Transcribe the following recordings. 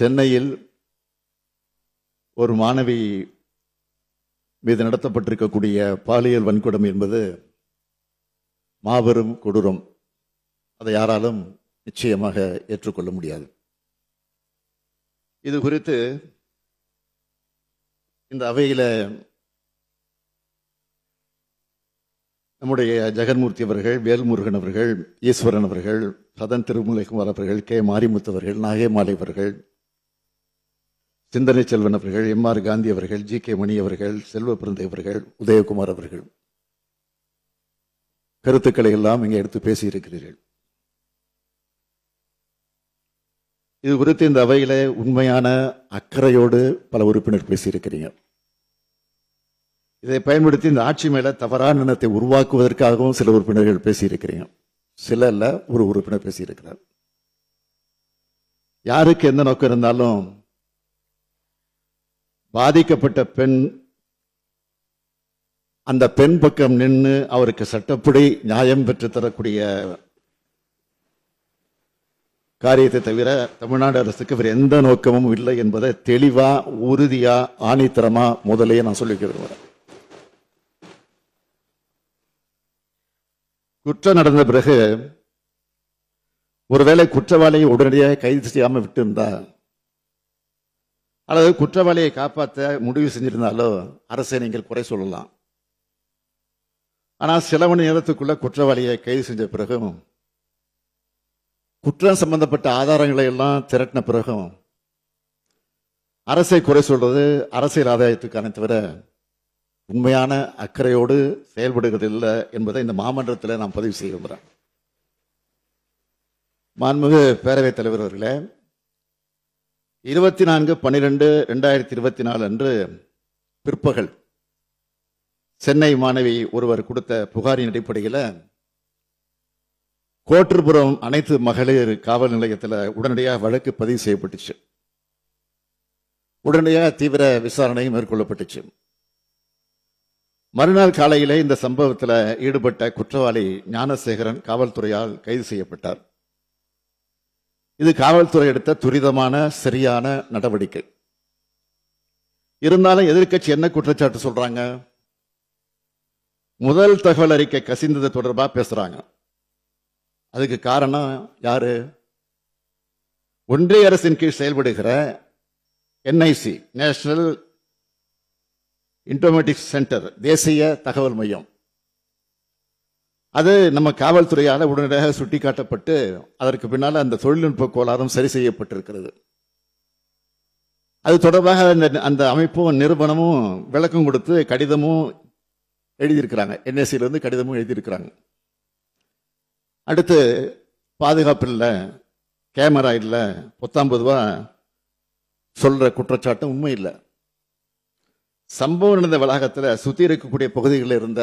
சென்னையில் ஒரு மாணவி மீது நடத்தப்பட்டிருக்கக்கூடிய பாலியல் வன்கொடுமை என்பது மாபெரும் கொடூரம். அதை யாராலும் நிச்சயமாக ஏற்றுக்கொள்ள முடியாது. இது குறித்து இந்த அவையில் நம்முடைய ஜெகன்மூர்த்தி அவர்கள் வேல்முருகன் அவர்கள் ஈஸ்வரன் அவர்கள் சதன் திருமலைக்குமார் அவர்கள் கே மாரிமுத்து அவர்கள் நாகேமாலை அவர்கள் சிந்தனை செல்வன் அவர்கள் எம் ஆர் காந்தி அவர்கள் ஜி கே மணி அவர்கள் செல்வ பிறந்தை அவர்கள் உதயகுமார் அவர்கள். கருத்துக்களை எல்லாம் இங்கே எடுத்து பேசியிருக்கிறீர்கள். இது குறித்து இந்த அவையில உண்மையான அக்கறையோடு பல உறுப்பினர் பேசியிருக்கிறீங்க. இதை பயன்படுத்தி இந்த ஆட்சி மேல தவறான எண்ணத்தை உருவாக்குவதற்காகவும் சில உறுப்பினர்கள் பேசியிருக்கிறீங்க. சில இல்ல ஒரு உறுப்பினர் பேசியிருக்கிறார். யாருக்கு எந்த நோக்கம் இருந்தாலும் பாதிக்கப்பட்ட பெண் அந்த பெண் பக்கம் நின்று அவருக்கு சட்டப்படி நியாயம் பெற்று தரக்கூடிய காரியத்தை தவிர தமிழ்நாடு அரசுக்கு வேறு எந்த நோக்கமும் இல்லை என்பதை தெளிவா உறுதியா ஆணித்தரமா முதலையே நான் சொல்லிக்கிறேன் விரும்புகிறேன் குற்றம் நடந்த பிறகு ஒருவேளை குற்றவாளியை உடனடியாக கைது செய்யாமல் விட்டு இருந்தா அல்லது குற்றவாளியை காப்பாற்ற முடிவு செஞ்சிருந்தாலோ அரசை நீங்கள் குறை சொல்லலாம். ஆனால் சில மணி நேரத்துக்குள்ள குற்றவாளியை கைது செஞ்ச பிறகும் குற்றம் சம்பந்தப்பட்ட ஆதாரங்களை எல்லாம் திரட்டின பிறகும் அரசை குறை சொல்றது அரசியல் ஆதாயத்துக்கான தவிர உண்மையான அக்கறையோடு செயல்படுகிறது இல்லை என்பதை இந்த மாமன்றத்தில் நான் பதிவு செய்ய விரும்புகிறேன் மாண்புமிகு பேரவைத் தலைவர் அவர்களே இருபத்தி நான்கு பன்னிரெண்டு ரெண்டாயிரத்தி இருபத்தி நாலு அன்று பிற்பகல் சென்னை மாணவி ஒருவர் கொடுத்த புகாரின் அடிப்படையில் கோட்டுப்புறம் அனைத்து மகளிர் காவல் நிலையத்தில் உடனடியாக வழக்கு பதிவு செய்யப்பட்டுச்சு. உடனடியாக தீவிர விசாரணை மேற்கொள்ளப்பட்டுச்சு. மறுநாள் காலையிலே இந்த சம்பவத்தில் ஈடுபட்ட குற்றவாளி ஞானசேகரன் காவல்துறையால் கைது செய்யப்பட்டார். இது காவல்துறை எடுத்த துரிதமான சரியான நடவடிக்கை. இருந்தாலும் எதிர்க்கட்சி என்ன குற்றச்சாட்டு சொல்றாங்க? முதல் தகவல் அறிக்கை கசிந்தது தொடர்பா பேசுறாங்க. அதுக்கு காரணம் யாரு? ஒன்றிய அரசின் கீழ் செயல்படுகிற என்ஐசி நேஷனல் இன்டோமேட்டிக் சென்டர் தேசிய தகவல் மையம். அது நம்ம காவல்துறையால் உடனடியாக சுட்டிக்காட்டப்பட்டு அதற்கு பின்னால் அந்த தொழில்நுட்ப கோளாறும் சரி செய்யப்பட்டிருக்கிறது. அது தொடர்பாக அந்த அந்த அமைப்பும் நிறுவனமும் விளக்கம் கொடுத்து கடிதமும் எழுதியிருக்கிறாங்க. என்எஸ்சியிலிருந்து கடிதமும் எழுதியிருக்கிறாங்க. அடுத்து பாதுகாப்பு இல்லை கேமரா இல்லை பத்தொன்பது ரூபா குற்றச்சாட்டும் உண்மை இல்லை. சம்பவம் நடந்த வளாகத்தில் சுற்றி இருக்கக்கூடிய பகுதிகளில் இருந்த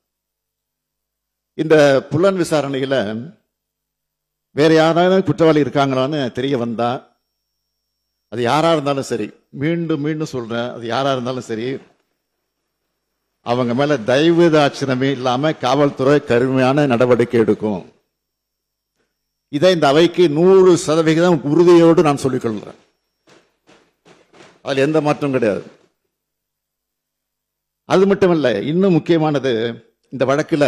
இந்த புலன் விசாரணையில் வேற யாராவது குற்றவாளி இருக்காங்களான்னு தெரிய வந்தா அது யாரா இருந்தாலும் சரி மீண்டும் மீண்டும் சொல்றேன் அது யாரா இருந்தாலும் சரி அவங்க மேல தயவு தாட்சணமே இல்லாம காவல்துறை கடுமையான நடவடிக்கை எடுக்கும். இதை இந்த அவைக்கு நூறு சதவிகிதம் உறுதியோடு நான் சொல்லிக் கொள்கிறேன். அதில் எந்த மாற்றம் கிடையாது. அது மட்டும் இல்லை இன்னும் முக்கியமானது இந்த வழக்கில்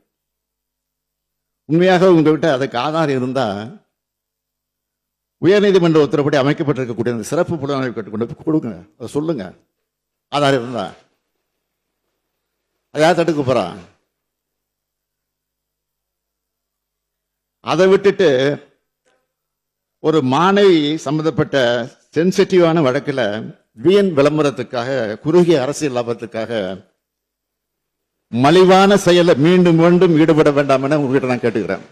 உண்மையாக உங்கள்கிட்ட அதுக்கு ஆதாரம் இருந்தால் உயர்நீதிமன்ற உத்தரப்படி அமைக்கப்பட்டிருக்கக்கூடிய அந்த சிறப்பு புலனாய்வு கட்டு கொண்டு கொடுங்க. அதை சொல்லுங்க. ஆதாரம் இருந்தா. அதை யார் தடுக்க போறா? அதை விட்டுட்டு ஒரு மாணவி சம்பந்தப்பட்ட சென்சிட்டிவான வழக்கில் வீண் விளம்பரத்துக்காக குறுகிய அரசியல் லாபத்துக்காக மலிவான செயலை மீண்டும் மீண்டும் ஈடுபட வேண்டாம் என உங்ககிட்ட நான் கேட்டுக்கிறேன்.